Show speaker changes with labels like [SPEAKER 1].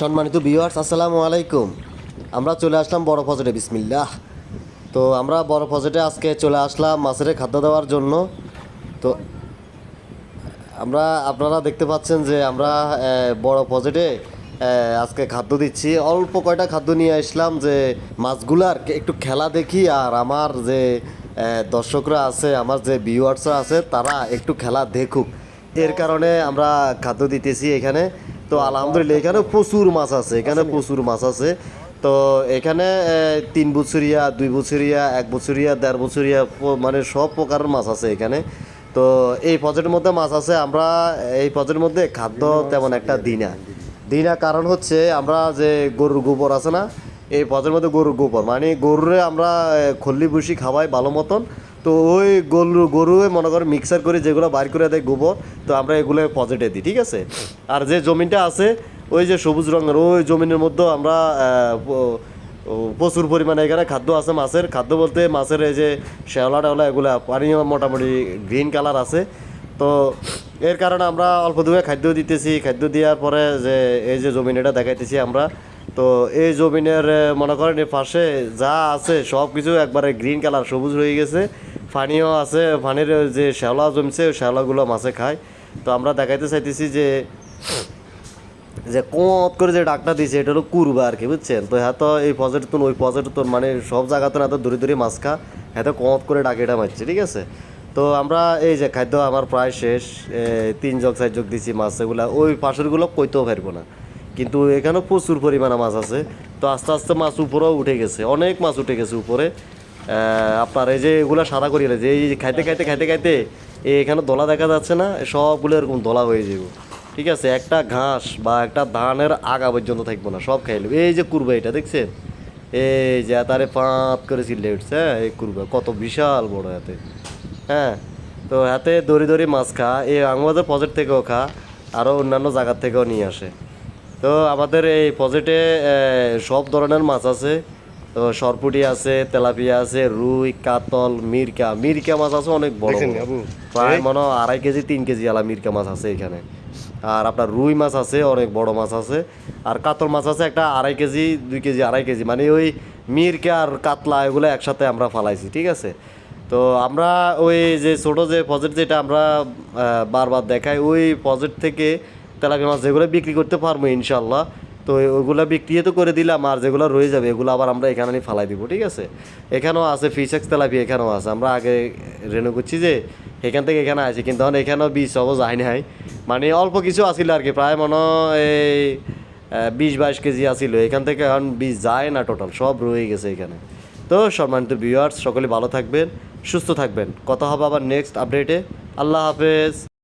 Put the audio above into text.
[SPEAKER 1] সম্মানিত ভিউয়ার্স আসসালামু আলাইকুম। আমরা চলে আসলাম বড় ফজরে, বিসমিল্লাহ। তো আমরা বড় ফজরে আজকে চলে আসলাম মাছের খাদ্য দেওয়ার জন্য। তো আমরা, আপনারা দেখতে পাচ্ছেন যে আমরা বড় পজেটে আজকে খাদ্য দিচ্ছি। অল্প কয়টা খাদ্য নিয়ে আসলাম যে মাছগুলার একটু খেলা দেখি আর আমার যে দর্শকরা আছে, আমার যে ভিউয়ার্সরা আছে, তারা একটু খেলা দেখুক। এর কারণে আমরা খাদ্য দিতেছি এখানে। তো আলহামদুলিল্লাহ এখানে প্রচুর মাছ আছে এখানে প্রচুর মাছ আছে। তো এখানে তিন বছরিয়া দুই বছরিয়া এক বছরিয়া দেড় বছরিয়া মানে সব প্রকারের মাছ আছে এখানে। তো এই পজেটের মধ্যে মাছ আছে আমরা এই পজেটের মধ্যে খাদ্য তেমন একটা দিই না। দিই না কারণ হচ্ছে আমরা যে গরুর গোবর আছে না এই পজের মধ্যে গরুর গোবর মানে গরুরে আমরা খল্লি ভুসি খাওয়াই ভালো মতন। তো ওই গরু গরু মনে করেন মিক্সার করে যেগুলো বাইর করে দেয় গোবর, তো আমরা এগুলো পজেটে দিই ঠিক আছে? আর যে জমিটা আছে, ওই যে সবুজ রঙের, ওই জমিনের মধ্যে আমরা প্রচুর পরিমাণে এখানে খাদ্য আছে মাছের। খাদ্য বলতে মাছের এই যে শ্যাওলা টাওলা এগুলা, পানি মোটামুটি গ্রিন কালার আছে। তো এর কারণে আমরা অল্প দূরে খাদ্য দিতেছি। খাদ্য দেওয়ার পরে যে এই যে জমিন এটা দেখাইতেছি আমরা, তো এই জমিনের মনে করেন পাশে যা আছে সব কিছু একবারে গ্রিন কালার সবুজ হয়ে গেছে। পানিও আছে পানির যে শ্যাওলা জমছে, ওই শ্যাওলাগুলো মাছে খায়। তো আমরা দেখাইতে চাইতেছি যে যে কোঁত করে যে ডাকটা দিছে এটা হলো কুরবা আর কি, বুঝছেন? তো হ্যাঁ তো এই পজেট তো ওই পজেট তো মানে সব জায়গাতে না তো দূরে দূরে মাছ খা হ্যাঁ তো কোঁত করে ডাকে এটা মারছে, ঠিক আছে? তো আমরা এই যে খাদ্য আমার প্রায় শেষ তিন জগ চার জগ দিছি মাছ, এগুলা, ওই পাশেরগুলো কইতেও পারব না। কিন্তু এখানেও প্রচুর পরিমাণে মাছ আছে। তো আস্তে আস্তে মাছ উপরেও উঠে গেছে, অনেক মাছ উঠে গেছে উপরে। আপনার এই যে এগুলা সাদা করিয়ে যে এই খাইতে খাইতে খাইতে খাইতে এখানে দলা দেখা যাচ্ছে না, সবগুলো এরকম দলা হয়ে যাবে ঠিক আছে? একটা ঘাস বা একটা ধানের আগা পর্যন্ত থাকব না, সব খাইলে এই যে কুরবা এটা, দেখছেন? এই যে তারে পাঁত করে চিল্লে উঠছে হ্যাঁ এই কুরবা, কত বিশাল বড় হাতে। হ্যাঁ তো হাতে দড়ি দড়ি মাছ খা, এই আমাদের পজেট থেকেও খা আরও অন্যান্য জায়গার থেকেও নিয়ে আসে। তো আমাদের এই পজেটে সব ধরনের মাছ আছে। তো সরপুটি আছে তেলাপিয়া আছে রুই কাতল মিরকা। মিরকা মাছ আছে অনেক বড়? প্রায় মনে হয় আড়াই কেজি তিন কেজি আলা মিরকা মাছ আছে এখানে। আর আপনার রুই মাছ আছে অনেক বড় মাছ আছে। আর কাতল মাছ আছে একটা আড়াই কেজি দুই কেজি আড়াই কেজি। মানে ওই মিরকা আর কাতলা এগুলো একসাথে আমরা ফালাইছি ঠিক আছে? তো আমরা ওই যে ছোট যে পজেট যেটা আমরা বারবার দেখাই ওই পজেট থেকে তেলাপিয়া মাছ যেগুলো বিক্রি করতে পারব ইনশাল্লাহ তো ওগুলো বিক্রি তো করে দিলাম, আর যেগুলো রয়ে যাবে, এগুলো আবার আমরা এখানে ফালাই দিব, ঠিক আছে? এখানেও আছে ফিশেক্স তেলাপি, এখানেও আছে। আমরা আগে রেনু করছি যে, এখান থেকে এখানে আছে কিন্তু এখন এখানেও বীজ অবশ্য যায় নাই। মানে অল্প কিছু আসিল আর কি, প্রায় মনে এই বিশ বাইশ কেজি আসিল এখান থেকে এখন বীজ যায় না টোটাল সব রয়ে গেছে এখানে। তো সম্মানিত ভিউয়ার্স সকলে ভালো থাকবেন, সুস্থ থাকবেন। কথা হবে আবার নেক্সট আপডেটে আল্লাহ হাফেজ।